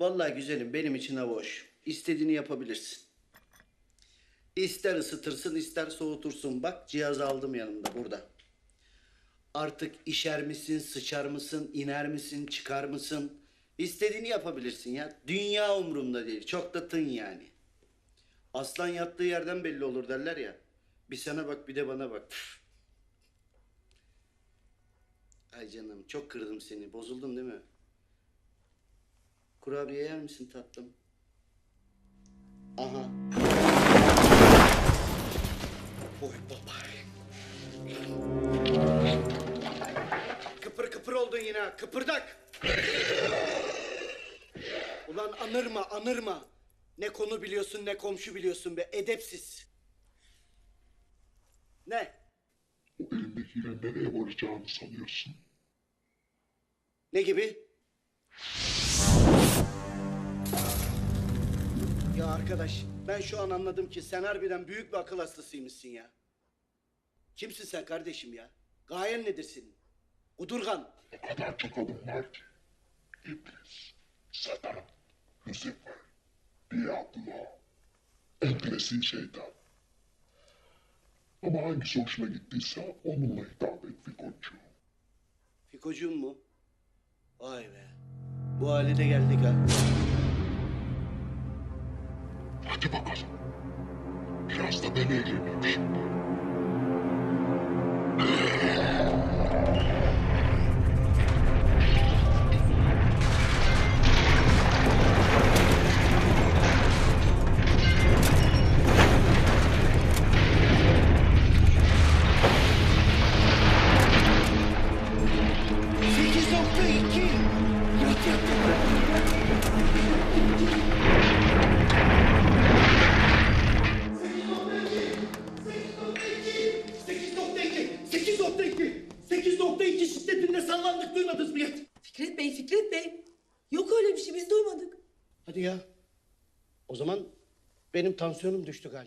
Vallahi güzelim benim için hava hoş. İstediğini yapabilirsin. İster ısıtırsın ister soğutursun. Bak cihaz aldım yanımda burada. Artık işer misin, sıçar mısın, iner misin, çıkar mısın? İstediğini yapabilirsin ya. Dünya umurumda değil. Çok da tın yani. Aslan yattığı yerden belli olur derler ya. Bir sana bak bir de bana bak. Ay canım çok kırdım seni. Bozuldun değil mi? Kurabiye yer misin tatlım? Aha. Oy baba. Kıpır kıpır oldun yine. Kıpırdak. Ulan anırma anırma. Ne konu biliyorsun ne komşu biliyorsun be edepsiz. Ne? O elindekiyle nereye varacağını sanıyorsun? Ne gibi? Ya arkadaş ben şu an anladım ki sen harbiden büyük bir akıl hastasıymışsın ya. Kimsin sen kardeşim ya? Gayen nedir senin? Kudurgan. O kadar çok adım var ki. İblis, Satan, Lucifer, Diablo, en klasik. Ama hangisi hoşuna gittiyse onunla hitap et Fikoçu. Fikocuğum mu? Vay be. Bu hale de geldik ha. Hadi bakalım. Biraz da ben eğleneyim şimdi. Sallandık duymadınız mı yat? Fikret Bey, Fikret Bey. Yok öyle bir şey biz duymadık. Hadi ya. O zaman benim tansiyonum düştü galiba.